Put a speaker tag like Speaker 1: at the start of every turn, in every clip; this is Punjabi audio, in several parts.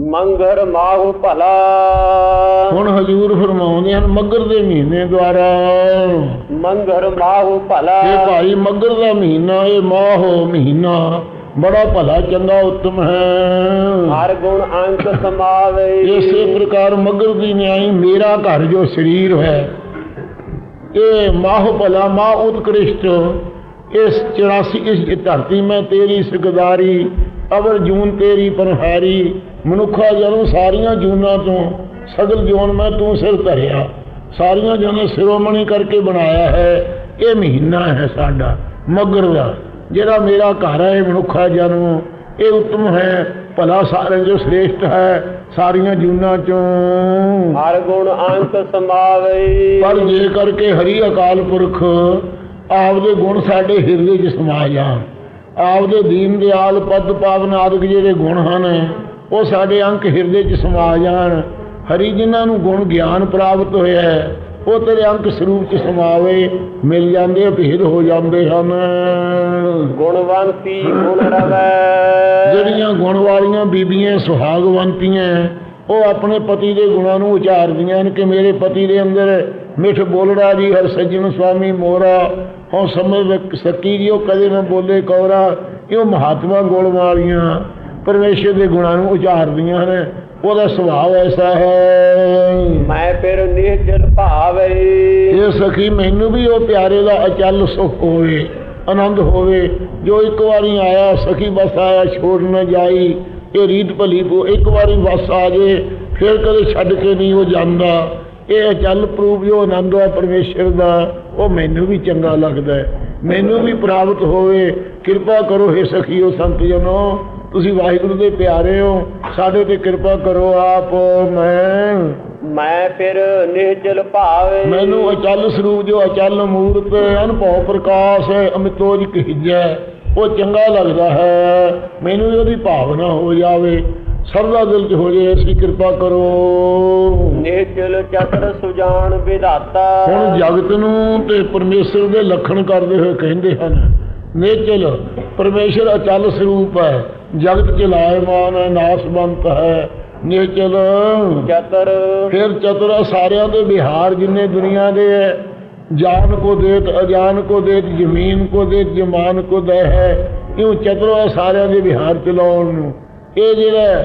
Speaker 1: ਮੰਗਰ ਮਾਹੁ ਭਲਾ।
Speaker 2: ਹੁਣ ਹਜੂਰ ਫਰਮਾਉਂਦੇ ਹਨ ਮੱਗਰ ਦੇ ਮਹੀਨੇ ਦੁਆਰਾ।
Speaker 1: ਮੰਗਰ ਮਾਹੁ ਭਲਾ।
Speaker 2: ਇਹ ਭਾਈ ਮੱਗਰ ਦਾ ਮਹੀਨਾ ਇਹ ਮਾਹੋ ਮਹੀਨਾ। ਬੜਾ ਭਲਾ ਚੰਗਾ ਉੱਤਮ ਹੈ।
Speaker 1: ਹਰ ਗੁਣ ਅੰਕ ਸਮਾਵੇ।
Speaker 2: ਇਸੇ ਪ੍ਰਕਾਰ ਮਗਰ ਦੀ ਨਿਆਈ ਮੇਰਾ ਘਰ ਜੋ ਸਰੀਰ ਹੈ। ਇਹ ਮਾਹ ਭਲਾ ਮਾ ਉਤਕ੍ਰਿਸ਼ਟ। ਇਸ 84 ਇਸ ਧਰਤੀ ਮੈਂ ਤੇਰੀ ਸਿਕਦਾਰੀ ਅਵਰ ਜੂਨ ਤੇਰੀ ਪਨਹਾਰੀ ਮਨੁੱਖਾ ਜਨਮ ਸਾਰੀਆਂ ਜੂਨਾਂ ਤੋਂ ਸਗਲ ਜੂਨ ਮੈਂ ਤੂੰ ਸਿਰ ਧਰਿਆ। ਸਾਰੀਆਂ ਜਨਾਂ ਸਿਰੋਮਣੀ ਕਰਕੇ ਬਣਾਇਆ ਹੈ। ਇਹ ਮਹੀਨਾ ਹੈ ਸਾਡਾ। ਮਗਰ ਦਾ ਜਿਹੜਾ ਮੇਰਾ ਘਰ ਹੈ ਮਨੁੱਖਾ ਜਨਮ। ਇਹ ਉੱਤਮ ਹੈ। ਭਲਾ ਸਾਰਿਆਂ ਜੋ ਸ੍ਰੇਸ਼ਟ ਹੈ ਸਾਰੀਆਂ ਜੂਨਾਂ ਚੋਂ।
Speaker 1: ਹਰ ਗੁਣ ਅੰਕ ਸਮਾਵੇ।
Speaker 2: ਪਰ ਜੇ ਕਰਕੇ ਹਰੀ ਅਕਾਲ ਪੁਰਖ ਆਪਦੇ ਗੁਣ ਸਾਡੇ ਹਿਰਦੇ 'ਚ ਸਮਾ ਜਾਣ। ਆਪਦੇ ਦੀਨ ਦਿਆਲ ਪਦ ਪਾਵਨ ਆਦਿਕ ਜਿਹੜੇ ਗੁਣ ਹਨ ਉਹ ਸਾਡੇ ਅੰਕ ਹਿਰਦੇ 'ਚ ਸਮਾ ਜਾਣ। ਹਰੀ ਜਿਨ੍ਹਾਂ ਨੂੰ ਗੁਣ ਗਿਆਨ ਪ੍ਰਾਪਤ ਹੋਇਆ ਹੈ ਉਹ ਤੇਰੇ ਅੰਕ ਸਰੂਪ 'ਚ ਸਮਾਵੇ ਮਿਲ ਜਾਂਦੇ ਭੇਦ ਹੋ ਜਾਂਦੇ ਹਨ।
Speaker 1: ਗੁਣਵੰਤੀ ਗੁਣ ਰਵੈ।
Speaker 2: ਜਿਹੜੀਆਂ ਗੁਣ ਵਾਲੀਆਂ ਬੀਬੀਆਂ ਸੁਹਾਗਵੰਤੀਆਂ ਉਹ ਆਪਣੇ ਪਤੀ ਦੇ ਗੁਣਾਂ ਨੂੰ ਉਚਾਰਦੀਆਂ ਨੇ ਕਿ ਮੇਰੇ ਪਤੀ ਦੇ ਅੰਦਰ ਮਿੱਠ ਬੋਲੜਾ ਜੀ ਹਰ ਸੱਜਣ ਸੁਆਮੀ ਮੋਰਾ ਹਉ ਸਮਝ ਸਕੀ ਜੀ ਉਹ ਕਦੇ ਨਾ ਬੋਲੇ ਕੌਰਾ ਇਹ ਮਹਾਤਮਾ ਗੁਣ ਵਾਲੀਆਂ। ਪਰਮੇਸ਼ਰ ਦੇ ਗੁਣਾਂ ਨੂੰ ਉਚਾਰਦੀਆਂ ਨੇ ਉਹਦਾ ਸੁਭਾਅ ਐਸਾ ਹੈ।
Speaker 1: ਮੈਂ ਫਿਰ ਨਿਹਜਲ ਭਾਵੇ।
Speaker 2: ਇਹ ਸਖੀ ਮੈਨੂੰ ਵੀ ਉਹ ਪਿਆਰੇ ਦਾ ਅਚਲ ਸੁਖ ਹੋਵੇ ਆਨੰਦ ਹੋਵੇ। ਜੋ ਇੱਕ ਵਾਰੀ ਆਇਆ ਸਖੀ ਬਸ ਆਇਆ ਛੋੜ ਨਾ ਜਾਈ। ਇਹ ਰੀਤ ਭਲੀ ਕੋ ਇੱਕ ਵਾਰੀ ਬਸ ਆ ਜੇ ਫਿਰ ਕਦੇ ਛੱਡ ਕੇ ਨਹੀਂ ਉਹ ਜਾਂਦਾ। ਇਹ ਅਚਲ ਪ੍ਰੂਪ ਜੋ ਆਨੰਦ ਹੈ ਪਰਮੇਸ਼ਰ ਦਾ ਉਹ ਮੈਨੂੰ ਵੀ ਚੰਗਾ ਲੱਗਦਾ ਮੈਨੂੰ ਵੀ ਪ੍ਰਾਪਤ ਹੋਵੇ। ਕਿਰਪਾ ਕਰੋ हे ਸਖੀਓ ਸੰਤ ਜਨੋ। ਤੁਸੀਂ ਵਾਹਿਗੁਰੂ ਦੇ ਪਿਆਰੇ ਹੋ ਸਾਡੇ ਤੇ ਕਿਰਪਾ ਕਰੋ ਆਪ ਮੈਂ
Speaker 1: ਮੈਂ ਫਿਰ ਨਿਹਜਲ ਭਾਵੇ।
Speaker 2: ਮੈਨੂੰ ਅਚਲ ਸਰੂਪ ਜੋ ਅਚਲ ਮੂਰਤ ਅਨਭਉ ਪ੍ਰਕਾਸ਼ ਅਮਿਤੋਜ ਕਹਿਜੈ ਉਹ ਚੰਗਾ ਲੱਗਦਾ ਹੈ। ਮੈਨੂੰ ਉਹਦੀ ਭਾਵਨਾ ਹੋ ਜਾਵੇ ਸਰਦਾ ਦਿਲ ਚ ਹੋ ਜਾਏ ਐਸੀ ਕਿਰਪਾ ਕਰੋ।
Speaker 1: ਨਿਹਜਲ ਚਤਰ ਸੁਜਾਨ ਵਿਧਾਤਾ।
Speaker 2: ਹੁਣ ਜਗਤ ਨੂੰ ਤੇ ਪਰਮੇਸ਼ਰ ਦੇ ਲੱਖਣ ਕਰਦੇ ਹੋਏ ਕਹਿੰਦੇ ਹਨ ਨੇਚਲ ਪਰਮੇਸ਼ਰ ਅਚਲ ਸਰੂਪ ਹੈ। ਜਗਤ ਚਲਾਇਮਾਨ ਹੈ ਨਾਸਵੰਤ ਹੈ ਨੇਚਲ।
Speaker 1: ਚਤਰ।
Speaker 2: ਫਿਰ ਚਤੁਰ ਸਾਰਿਆਂ ਦੇ ਬਿਹਾਰ ਜਿੰਨੇ ਦੁਨੀਆ ਦੇ ਹੈ। ਜਾਨ ਕੋ ਦੇਤ ਅਜਾਨ ਕੋ ਦੇਤ ਜ਼ਮੀਨ ਕੋ ਦੇਤ ਜਮਾਨ ਕੋ ਦੇ ਹੈ। ਇਉਂ ਚਤੁਰ ਸਾਰਿਆਂ ਦੇ ਬਿਹਾਰ ਚਲਾਉਣ ਨੂੰ। ਇਹ ਜਿਹੜਾ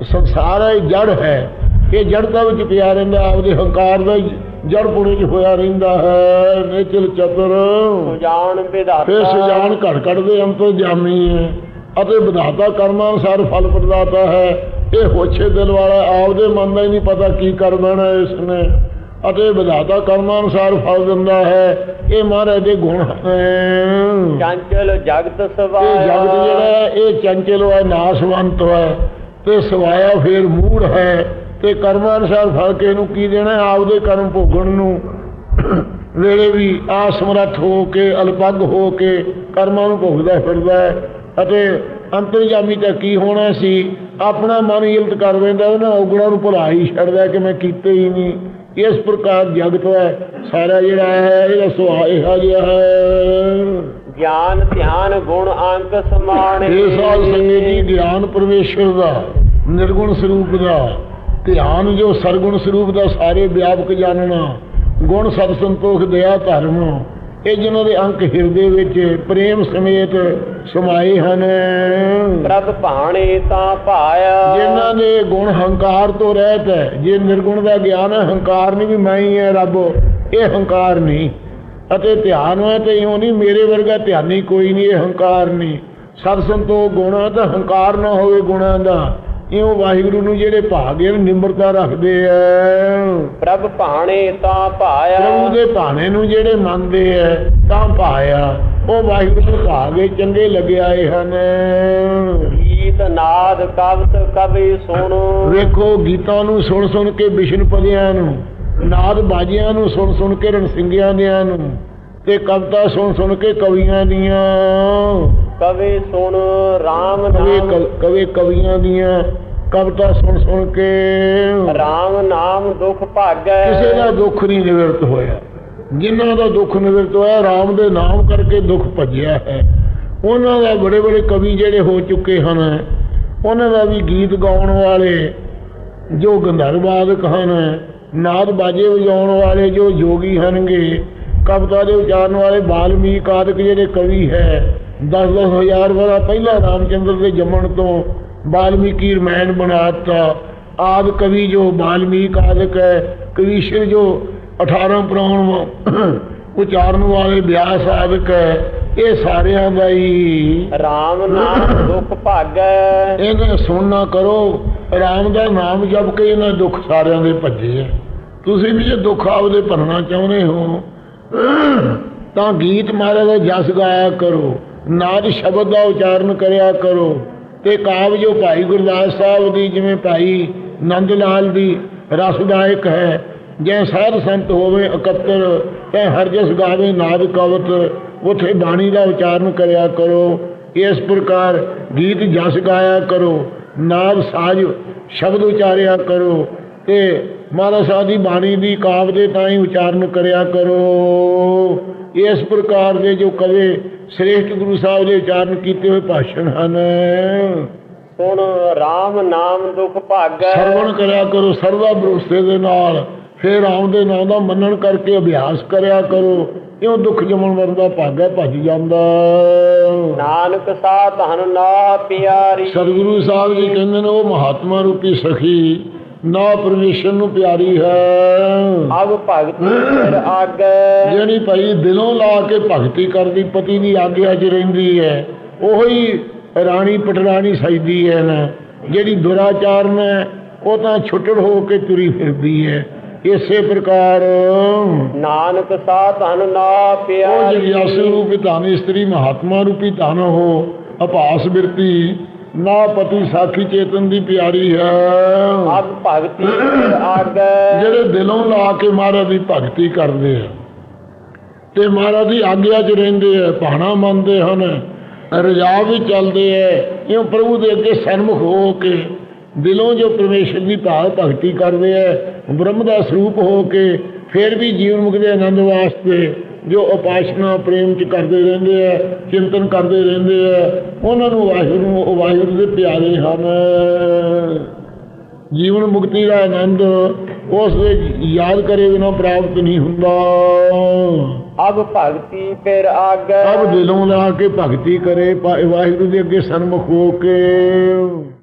Speaker 2: ਸੰਸਾਰ ਹੈ ਜੜ ਹੈ। ਇਹ ਜੜਤਾ ਵਿੱਚ ਪਿਆ ਰਹਿੰਦਾ ਆਪਦੇ ਹੰਕਾਰ ਦਾ ਜੜ ਪੁਣੇ 'ਚ ਹੋਇਆ ਰਹਿੰਦਾ ਹੈ। ਨੇਚਲ ਚਤੁਰ।
Speaker 1: ਸੁਜਾਨ ਵਿਧਾਤਾ।
Speaker 2: ਫਿਰ ਸੁਜਾਨ ਘੜ ਘੜ ਦੇ ਅੰਤਰ ਜਾਮੀ ਹੈ। ਅਤੇ ਵਿਧਾਤਾ ਕਰਮਾਂ ਅਨੁਸਾਰ ਫਲ ਪ੍ਰਦਾਤਾ ਹੈ। ਇਹ ਹੋਛੇ ਦਿਲ ਵਾਲਾ ਆਪਦੇ ਮਨ ਦਾ ਹੀ ਨਹੀਂ ਪਤਾ ਕੀ ਕਰ ਦੇਣਾ ਇਸ ਨੇ ਅਤੇ ਵਿਧਾਤਾ ਕਰਮਾਂ ਅਨੁਸਾਰ ਫਲ ਦਿੰਦਾ ਹੈ। ਇਹ ਮਹਾਰਾਜ ਦੇ ਗੁਣ ਹਨ।
Speaker 1: ਚੰਚਲ ਜਗਤ
Speaker 2: ਇਹ
Speaker 1: ਸਵਾਇਆ
Speaker 2: ਜਗਤ ਜਿਹੜਾ ਇਹ ਚੰਚਲ ਹੈ ਨਾਸਵੰਤ ਹੈ ਤੇ ਸਵਾਇਆ ਫੇਰ ਮੂੜ ਹੈ। ਤੇ ਕਰਮਾਂ ਅਨੁਸਾਰ ਫਲ ਕੇ ਨੂੰ ਕੀ ਦੇਣਾ? ਆਪਦੇ ਕਰਮ ਭੋਗਣ ਨੂੰ। ਵੇਲੇ ਵੀ ਆਸਮਰਥ ਹੋ ਕੇ ਅਲਪੱਗ ਹੋ ਕੇ ਕਰਮਾਂ ਨੂੰ ਭੋਗਦਾ ਫਿਰਦਾ ਹੈ। ਅਤੇ ਅੰਤਰਜਾਮੀ ਤਾਂ ਕੀ ਹੋਣਾ ਸੀ? ਆਪਣਾ ਮਨ ਇਲਤ ਕਰ ਲੈਂਦਾ ਉਹਨਾਂ ਔਗਣਾ ਨੂੰ ਭੁਲਾ ਹੀ ਛੱਡਦਾ ਕਿ ਮੈਂ ਕੀਤੇ ਹੀ ਨਹੀਂ। ਇਸ ਪ੍ਰਕਾਰ ਜਗਤ ਹੈ ਸਾਰਾ ਜਿਹੜਾ ਹੈ ਇਹਦਾ ਇਹੋ ਜਿਹਾ ਹੈ।
Speaker 1: ਗਿਆਨ ਧਿਆਨ ਗੁਣ ਅੰਕ ਸਮਾਣੇ
Speaker 2: ਇਹ ਸਾਧ ਸੰਗਤ ਜੀ ਗਿਆਨ ਪਰਮੇਸ਼ਰ ਦਾ ਨਿਰਗੁਣ ਸਰੂਪ ਦਾ। ਧਿਆਨ ਜੋ ਸਰਗੁਣ ਸਰੂਪ ਦਾ ਸਾਰੇ ਵਿਆਪਕ ਜਾਣਨਾ। ਗੁਣ ਸਤ ਸੰਤੋਖ ਦਇਆ ਧਰਮ। ਇਹ ਜਿਨ੍ਹਾਂ ਦੇ ਅੰਕ ਹਿਰਦੇ ਵਿੱਚ ਪ੍ਰੇਮ ਸਮੇਤ ਸਮਾਏ ਹਨ।
Speaker 1: ਪ੍ਰਭ ਭਾਣੇ ਤਾਂ ਪਾਇਆ
Speaker 2: ਜਿਨ੍ਹਾਂ ਦੇ ਗੁਣ ਹੰਕਾਰ ਤੋਂ ਰਹਿਤ ਹੈ ਜੇ ਨਿਰਗੁਣ ਦਾ ਗਿਆਨ ਹੈ ਹੰਕਾਰ ਨਹੀਂ ਵੀ ਮੈਂ ਹੀ ਹੈ ਰੱਬ ਇਹ ਹੰਕਾਰ ਨਹੀਂ। ਅਤੇ ਧਿਆਨ ਹੈ ਤੇ ਇਉਂ ਨਹੀਂ ਮੇਰੇ ਵਰਗਾ ਧਿਆਨੀ ਕੋਈ ਨਹੀਂ ਇਹ ਹੰਕਾਰ ਨਹੀਂ। ਸਤ ਸੰਤੋਖ ਗੁਣ ਤਾਂ ਹੰਕਾਰ ਨਾ ਹੋਵੇ ਗੁਣਾਂ ਦਾ। ਇਉਂ ਵਾਹਿਗੁਰੂ ਨੂੰ ਜਿਹੜੇ ਭਾਗੇ ਨਿਮਰਤਾ ਰੱਖਦੇ ਐ
Speaker 1: ਪ੍ਰਭ ਭਾਣੇ ਤਾਂ ਪਾਇਆ
Speaker 2: ਪ੍ਰਭੂ ਦੇ ਭਾਣੇ ਨੂੰ ਜਿਹੜੇ ਮੰਨਦੇ ਐ ਤਾਂ ਪਾਇਆ ਉਹ ਵਾਹਿਗੁਰੂ ਭਾਗੇ ਚੰਗੇ ਲੱਗੇ ਆਏ ਹਨ।
Speaker 1: ਗੀਤ ਨਾਦ ਕਵਤ ਕਵੀ ਸੁਣ।
Speaker 2: ਵੇਖੋ ਗੀਤਾਂ ਨੂੰ ਸੁਣ ਸੁਣ ਕੇ ਵਿਸ਼ਨ ਪਦਿਆਂ ਨੂੰ ਨਾਦ ਬਾਜੀਆਂ ਨੂੰ ਸੁਣ ਸੁਣ ਕੇ ਰਣਸਿੰਗਿਆਂ ਦਿਆਂ ਨੂੰ ਤੇ ਕਵਿਤਾ ਸੁਣ ਸੁਣ ਕੇ ਕਵੀਆਂ ਦੀਆਂ।
Speaker 1: ਕਵੀ ਸੁਣ RAM
Speaker 2: ਕਵੀ
Speaker 1: ਨਾਮ।
Speaker 2: ਕਵੀ ਕਵੀਆਂ ਦੀਆਂ। ਕਵਿਤਾ ਸੁਣ ਸੁਣ ਕੇ
Speaker 1: RAM ਨਾਮ ਦੁਖ ਭਾਗੈ।
Speaker 2: ਕਿਸੇ ਦਾ ਦੁੱਖ ਨਹੀਂ ਨਿਵਰਤ ਹੋਇਆ। ਜਿਨ੍ਹਾਂ ਦਾ ਦੁੱਖ ਨਿਵਰਤ ਹੋਇਆ RAM ਦੇ ਨਾਮ ਕਰਕੇ ਦੁੱਖ ਭੱਜਿਆ ਹੈ। ਉਹਨਾਂ ਦਾ ਬੜੇ ਬੜੇ ਕਵੀ ਜਿਹੜੇ ਹੋ ਚੁੱਕੇ ਹਨ ਉਹਨਾਂ ਦਾ ਵੀ ਗੀਤ ਗਾਉਣ ਵਾਲੇ ਜੋ ਗੰਧਰਵਾਦਕ ਹਨ ਨਾਦ ਬਾਜੇ ਵਜਾਉਣ ਵਾਲੇ ਜੋ ਜੋਗੀ ਹਨਗੇ ਕਵਿਤਾ ਦੇ ਉਚਾਰਨ ਵਾਲੇ ਬਾਲਮੀਕ ਆਦਿਕ ਜਿਹੜੇ ਕਵੀ ਹੈ 10-10 ਹਜ਼ਾਰ ਵਾਰ ਪਹਿਲਾਂ ਰਾਮਚੰਦਰ ਦੇ ਜੰਮਣ ਤੋਂ ਬਾਲਮੀਕੀ ਰਮਾਇਣ ਬਣਾਤਾ। ਆਦ ਕਵੀ ਜੋ ਬਾਲਮੀਕ ਆਦਿਕ ਹੈ ਕਵੀਸ਼ਰ ਜੋ 18 ਪ੍ਰਾਣ ਉਚਾਰਨ ਵਾਲੇ ਵਿਆਸ ਆਦਿਕ ਹੈ ਇਹ ਸਾਰਿਆਂ ਦਾ ਹੀ
Speaker 1: RAM ਨਾਮ ਦੁਖ ਭਾਗੈ।
Speaker 2: ਇਹਨੇ ਸੁਣਨਾ ਕਰੋ ਰਾਮ ਦਾ ਨਾਮ ਜਪ ਕੇ ਇਹਨਾਂ ਦੁੱਖ ਸਾਰਿਆਂ ਦੇ ਭੱਜੇ ਆ। ਤੁਸੀਂ ਵੀ ਜੇ ਦੁੱਖ ਆਪਦੇ ਭਰਨਾ ਚਾਹੁੰਦੇ ਹੋ ਤਾਂ ਗੀਤ ਮਹਾਰਾਜ ਦਾ ਜਸ ਗਾਇਆ ਕਰੋ ਨਾਦ ਸ਼ਬਦ ਦਾ ਉਚਾਰਨ ਕਰਿਆ ਕਰੋ। ਤੇ ਕਾਵਜੋ ਭਾਈ ਗੁਰਦਾਸ ਸਾਹਿਬ ਦੀ, ਜਿਵੇਂ ਭਾਈ ਨੰਦ ਲਾਲ ਦੀ ਰਸਦਾਇਕ ਹੈ, ਜੇ ਸਾਧ ਸੰਤ ਹੋਵੇ ਇਕੱਤਰ ਤੇ ਹਰਜਸ ਗਾਵੇ, ਨਾਦ ਕਵਤ, ਉਥੇ ਬਾਣੀ ਦਾ ਉਚਾਰਨ ਕਰਿਆ ਕਰੋ। ਇਸ ਪ੍ਰਕਾਰ ਗੀਤ ਜਸ ਗਾਇਆ ਕਰੋ, ਨਾਦ ਸਾਜ ਸ਼ਬਦ ਉਚਾਰਿਆ ਕਰੋ। ਤੇ ਮਹਾਰਾਜ ਸਾਹਿਬ ਦੀ ਬਾਣੀ ਦੀ ਕਾਵ ਦੇ ਤਾਂ ਹੀ ਉਚਾਰਨ ਕਰਿਆ ਕਰੋ। ਇਸ ਪ੍ਰਕਾਰ ਦੇ ਜੋ ਕਵੇ ਸ੍ਰੇਸ਼ਟ ਗੁਰੂ ਸਾਹਿਬ ਦੇ ਉਚਾਰਨ ਕੀਤੇ ਹੋਏ ਭਾਸ਼ਣ ਹਨ।
Speaker 1: ਸੁਣ RAM ਨਾਮ ਦੁਖ ਭਾਗੈ।
Speaker 2: ਸਰਵਣ ਕਰਿਆ ਕਰੋ ਸਰਵਾ ਭਰੋਸੇ ਦੇ ਨਾਲ। ਫਿਰ ਆਉਂਦੇ ਨਾਂ ਦਾ ਮੰਨਣ ਕਰਕੇ ਅਭਿਆਸ ਕਰਿਆ ਕਰੋ। ਇਉਂ ਦੁੱਖ ਜਮਨ ਮਰਨ ਦਾ ਭਾਗਾ ਭੱਜ ਜਾਂਦਾ।
Speaker 1: ਨਾਨਕ ਸਾ ਧਨ ਨਾ ਪਿਆਰੀ।
Speaker 2: ਸਤਿਗੁਰੂ ਸਾਹਿਬ ਜੀ ਕਹਿੰਦੇ ਨੇ ਉਹ ਮਹਾਤਮਾ ਰੂਪੀ ਸਖੀ ਨਾ ਪਰਮੇਸ਼ਰ ਨੂੰ ਪਿਆਰੀ ਹੈ।
Speaker 1: ਅਬ ਭਗਤੀ ਫਿਰ ਆਗੈ।
Speaker 2: ਜਿਹੜੀ ਭਾਈ ਦਿਲੋਂ ਲਾ ਕੇ ਭਗਤੀ ਕਰਦੀ ਪਤੀ ਦੀ ਆਗਿਆ 'ਚ ਰਹਿੰਦੀ ਹੈ ਉਹੀ ਰਾਣੀ ਪਟਰਾਣੀ ਸਜਦੀ ਹੈ ਨਾ। ਜਿਹੜੀ ਦੁਰਾਚਾਰਨ ਹੈ ਉਹ ਤਾਂ ਛੁੱਟੜ ਹੋ ਕੇ ਤੁਰੀ ਫਿਰਦੀ ਹੈ। ਇਸੇ ਪ੍ਰਕਾਰ
Speaker 1: ਨਾਨਕ ਸਾ ਧਨ ਨਾ
Speaker 2: ਉਹ
Speaker 1: ਪਿਆਰੀ
Speaker 2: ਜਗਿਆਸੂ ਰੂਪੀ ਧਨ ਇਸਤਰੀ ਮਹਾਤਮਾ ਰੂਪੀ ਧਨ ਹੋ ਅਭਾਸ ਬਿਰਤੀ ਨਾ ਪਤੀ ਸਾਖੀ ਚੇਤਨ ਦੀ ਪਿਆਰੀ ਹੈ।
Speaker 1: ਅਬ ਭਗਤੀ ਆਗੈ
Speaker 2: ਜਿਹੜੇ ਦਿਲੋਂ ਲਾ ਕੇ ਮਹਾਰਾਜ ਦੀ ਭਗਤੀ ਕਰਦੇ ਆ ਤੇ ਮਹਾਰਾਜ ਦੀ ਆਗਿਆ 'ਚ ਰਹਿੰਦੇ ਆ ਭਾਣਾ ਮੰਨਦੇ ਹਨ ਰਜਾ ਵੀ ਚੱਲਦੇ ਆ ਇਉਂ ਪ੍ਰਭੂ ਦੇ ਅੱਗੇ ਸਨਮੁਖ ਹੋ ਕੇ ਦਿਲੋਂ ਜੋ ਪਰਮੇਸ਼ਰ ਦੀ ਭਾਵ ਭਗਤੀ ਕਰਦੇ ਆ ਬ੍ਰਹਮ ਦਾ ਸਰੂਪ ਹੋ ਕੇ ਫਿਰ ਵੀ ਜੀਵਨ ਮੁਕਤ ਦੇ ਆਨੰਦ ਵਾਸਤੇ ਜੋ ਉਪਾਸ਼ਨਾ ਪ੍ਰੇਮ ਚ ਕਰਦੇ ਰਹਿੰਦੇ ਆ ਚਿੰਤਨ ਕਰਦੇ ਰਹਿੰਦੇ ਆ ਉਹਨਾਂ ਨੂੰ ਵਾਹਿਗੁਰੂ ਵਾਹਿਗੁਰੂ ਦੇ ਪਿਆਰੇ ਹਨ। ਜੀਵਨ ਮੁਕਤੀ ਦਾ ਆਨੰਦ ਉਸ ਦੇ ਯਾਦ ਕਰੇ ਬਿਨਾਂ ਪ੍ਰਾਪਤ ਨਹੀਂ ਹੁੰਦਾ।
Speaker 1: ਅਬ ਭਗਤੀ ਫਿਰ ਆਗੈ।
Speaker 2: ਸਭ ਦਿਲੋਂ ਲਾ ਕੇ ਭਗਤੀ ਕਰੇ ਵਾਹਿਗੁਰੂ ਦੇ ਅੱਗੇ ਸਨਮੁਖ ਹੋ ਕੇ।